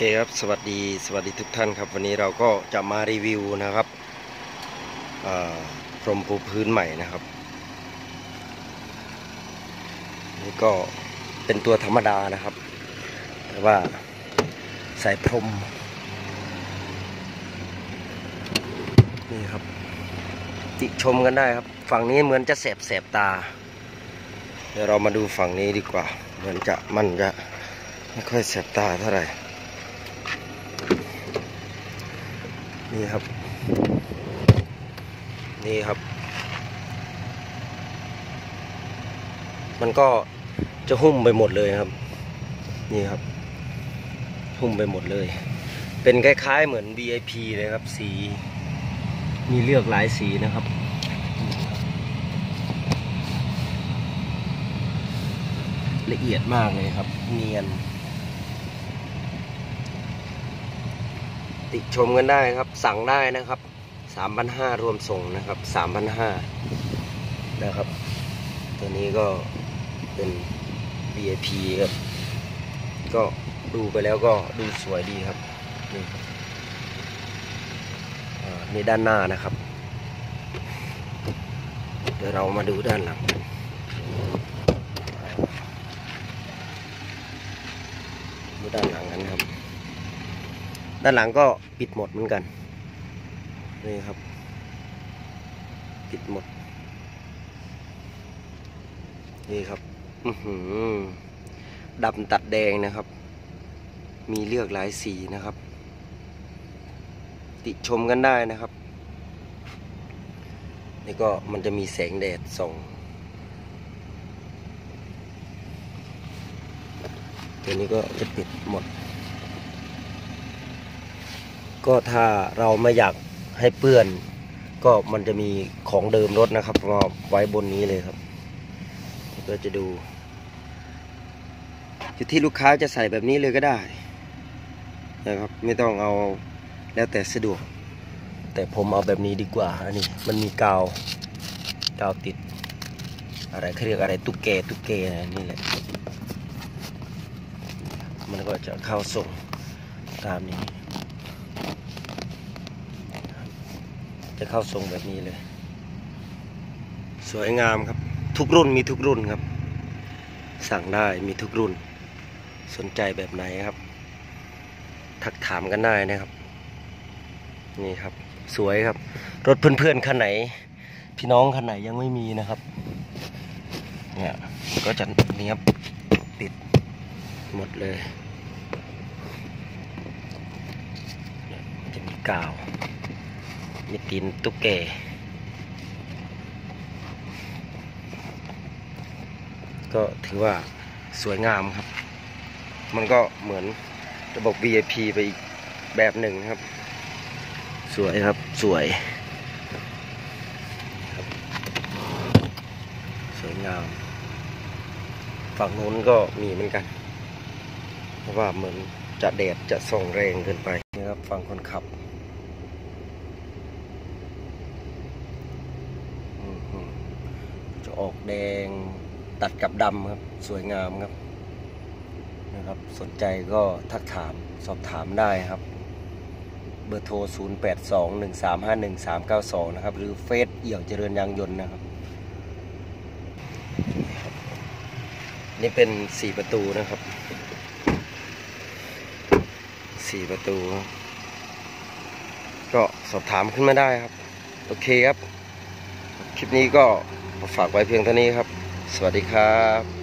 เคครับสวัสดีสวัสดีทุกท่านครับ วันนี้เราก็จะมารีวิวนะครับพรมปูพื้นใหม่นะครับ นี่ก็เป็นตัวธรรมดานะครับ แต่ว่าใส่พรม นี่ครับ ติชมกันได้ครับ ฝั่งนี้เหมือนจะแสบแสบตา เดี๋ยวเรามาดูฝั่งนี้ดีกว่า เหมือนจะมันจะไม่ค่อยแสบตาเท่าไหร่ นี่ครับ นี่ครับ มันก็จะหุ้มไปหมดเลยครับ นี่ครับ หุ้มไปหมดเลย เป็นคล้ายๆเหมือน VIP เลยครับ สี มีเลือกหลายสีนะครับละเอียดมากเลยครับ เนียน ติชมกันได้ครับ สั่งได้นะครับสามพันห้ารวมส่งนะครับสามพันห้านะครับ ตัวนี้ก็เป็น VIP ครับ ก็ดูไปแล้วก็ดูสวยดีครับนี่นี่ด้านหน้านะครับ เดี๋ยวเรามาดูด้านหลังดูด้านหลังกันครับ ด้านหลังก็ปิดหมดเหมือนกัน นี่ครับ ปิดหมด นี่ครับดำตัดแดงนะครับ มีเลือกหลายสีนะครับ ติชมกันได้นะครับ นี่ก็มันจะมีแสงแดดส่องตัวนี้ก็จะปิดหมด ก็ถ้าเราไม่อยากให้เปื้อน ก็มันจะมีของเดิมรถนะครับมาไว้บนนี้เลยครับก็จะดูอยู่ที่ลูกค้าจะใส่แบบนี้เลยก็ได้นะครับไม่ต้องเอาแล้วแต่สะดวก แต่ผมเอาแบบนี้ดีกว่าอันนี้มันมีกาวกาวติด อะไรเขาเรียกอะไรตุ๊กแกตุ๊กแกอะไรนี่แหละมันก็จะเข้าส่งตามนี้ จะเข้าทรงแบบนี้เลย สวยงามครับ ทุกรุ่นมีทุกรุ่นครับ สั่งได้มีทุกรุ่น สนใจแบบไหนครับ ทักถามกันได้นะครับ นี่ครับ สวยครับ รถเพื่อนๆคันไหน พี่น้องคันไหนยังไม่มีนะครับเนี่ยก็จะเนี้ยบปิดหมดเลยจะมีกาว มีตีนตุ๊กแกก็ถือว่าสวยงามครับ มันก็เหมือนระบบ VIP ไปอีกแบบหนึ่งครับ สวยครับสวยครับสวยงาม ฝั่งนู้นก็มีเหมือนกัน เพราะว่าเหมือนจะแดดจะส่องแรงเกินไปนะครับฝั่งคนขับ อืมอืมจะ ออกแดงตัดกับดำครับ สวยงามครับนะครับ สนใจก็ทักถามสอบถามได้ครับ เบอร์โทร 0 8 2 1 3 5 1 3 9 2 นะครับ หรือเฟซเอี่ยวเจริญยางยนต์นะครับ นี่เป็น 4 ประตูนะครับ 4 ประตู ก็สอบถามขึ้นมาได้ครับ โอเคครับ คลิปนี้ก็ฝากไว้เพียงเท่านี้ครับ สวัสดีครับ